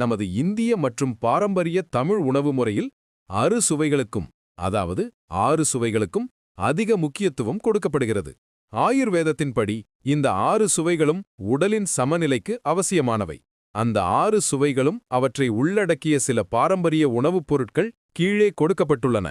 நமது இந்திய மற்றும் பாரம்பரிய தமிழ் உணவு முறையில் அறு சுவைகளுக்கும் அதாவது ஆறு சுவைகளுக்கும் அதிக முக்கியத்துவம் கொடுக்கப்படுகிறது. ஆயுர்வேதத்தின்படி இந்த ஆறு சுவைகளும் உடலின் சமநிலைக்கு அவசியமானவை. அந்த ஆறு சுவைகளும் அவற்றை உள்ளடக்கிய சில பாரம்பரிய உணவுப் பொருட்கள் கீழே கொடுக்கப்பட்டுள்ளன.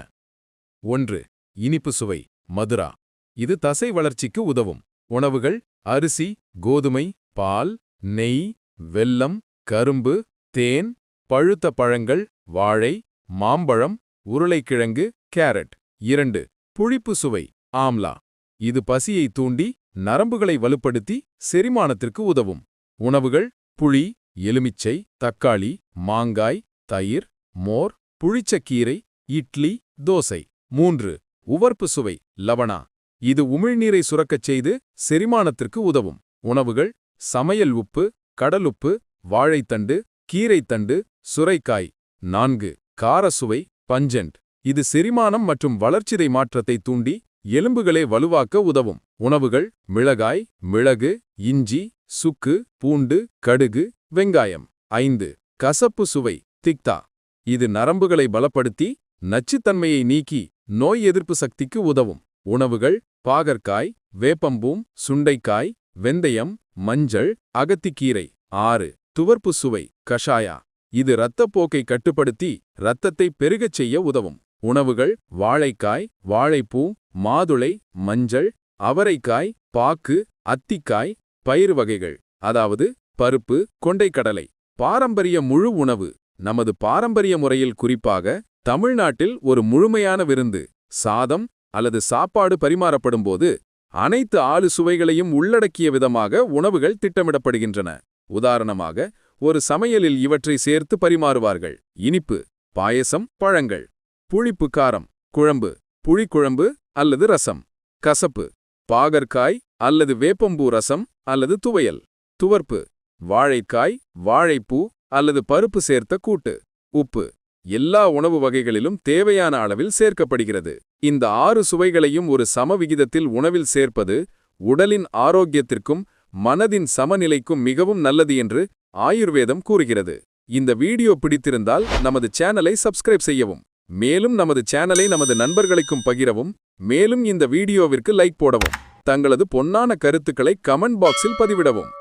ஒன்று இனிப்பு சுவை மதுரா. இது தசை வளர்ச்சிக்கு உதவும். உணவுகள் அரிசி கோதுமை பால் நெய் வெல்லம் கரும்பு தேன் பழுத்த பழங்கள் வாழை மாம்பழம் உருளைக்கிழங்கு கேரட். இரண்டு புளிப்பு சுவை ஆம்லா. இது பசியை தூண்டி நரம்புகளை வலுப்படுத்தி செரிமானத்திற்கு உதவும். உணவுகள் புளி எலுமிச்சை தக்காளி மாங்காய் தயிர் மோர் புளிச்சக்கீரை இட்லி தோசை. மூன்று உவர்ப்பு சுவை லவணா இது உமிழ்நீரை சுரக்கச் செய்து செரிமானத்திற்கு உதவும். உணவுகள் சமையல் உப்பு கடலுப்பு வாழைத்தண்டு கீரைத்தண்டு சுரைக்காய். நான்கு காரசுவை பஞ்சண்ட். இது செரிமானம் மற்றும் வளர்ச்சிதை மாற்றத்தை தூண்டி எலும்புகளை வலுவாக்க உதவும். உணவுகள் மிளகாய் மிளகு இஞ்சி சுக்கு பூண்டு கடுகு வெங்காயம். ஐந்து கசப்பு சுவை திக்தா. இது நரம்புகளை பலப்படுத்தி நச்சுத்தன்மையை நீக்கி நோய் எதிர்ப்பு சக்திக்கு உதவும். உணவுகள் பாகற்காய் வேப்பம்பூம் சுண்டைக்காய் வெந்தயம் மஞ்சள் அகத்திக்கீரை. ஆறு துவர்ப்பு சுவை கஷாயா. இது இரத்தப்போக்கை கட்டுப்படுத்தி இரத்தத்தை பெருகச் செய்ய உதவும். உணவுகள் வாழைக்காய் வாழைப்பூ மாதுளை மஞ்சள் அவரைக்காய் பாக்கு அத்திக்காய் பயிறு வகைகள். அதாவது பருப்பு கொண்டைக்கடலை பாரம்பரிய முழு உணவு. நமது பாரம்பரிய முறையில் குறிப்பாக தமிழ்நாட்டில் ஒரு முழுமையான விருந்து சாதம் அல்லது சாப்பாடு பரிமாறப்படும்போது அனைத்து ஆளு சுவைகளையும் உள்ளடக்கிய விதமாக உணவுகள் திட்டமிடப்படுகின்றன. உதாரணமாக ஒரு சமையலில் இவற்றை சேர்த்து பரிமாறுவார்கள். இனிப்பு பாயசம் பழங்கள். புளிப்பு காரம். குழம்பு புளிக்குழம்பு அல்லது ரசம். கசப்பு பாகற்காய் அல்லது வேப்பம்பூ ரசம் அல்லது துவையல். துவர்ப்பு வாழைக்காய் வாழைப்பூ அல்லது பருப்பு சேர்த்த கூட்டு. உப்பு எல்லா உணவு வகைகளிலும் தேவையான அளவில் சேர்க்கப்படுகிறது. இந்த ஆறு சுவைகளையும் ஒரு சமவிகிதத்தில் உணவில் சேர்ப்பது உடலின் ஆரோக்கியத்திற்கும் மனதின் சமநிலைக்கும் மிகவும் நல்லது என்று ஆயுர்வேதம் கூறுகிறது. இந்த வீடியோ பிடித்திருந்தால் நமது சேனலை சப்ஸ்கிரைப் செய்யவும் மேலும் நமது சேனலை நமது நண்பர்களுக்கும் பகிரவும் மேலும் இந்த வீடியோவிற்கு லைக் போடவும் தங்களது பொன்னான கருத்துக்களை கமெண்ட் பாக்ஸில் பதிவிடவும்.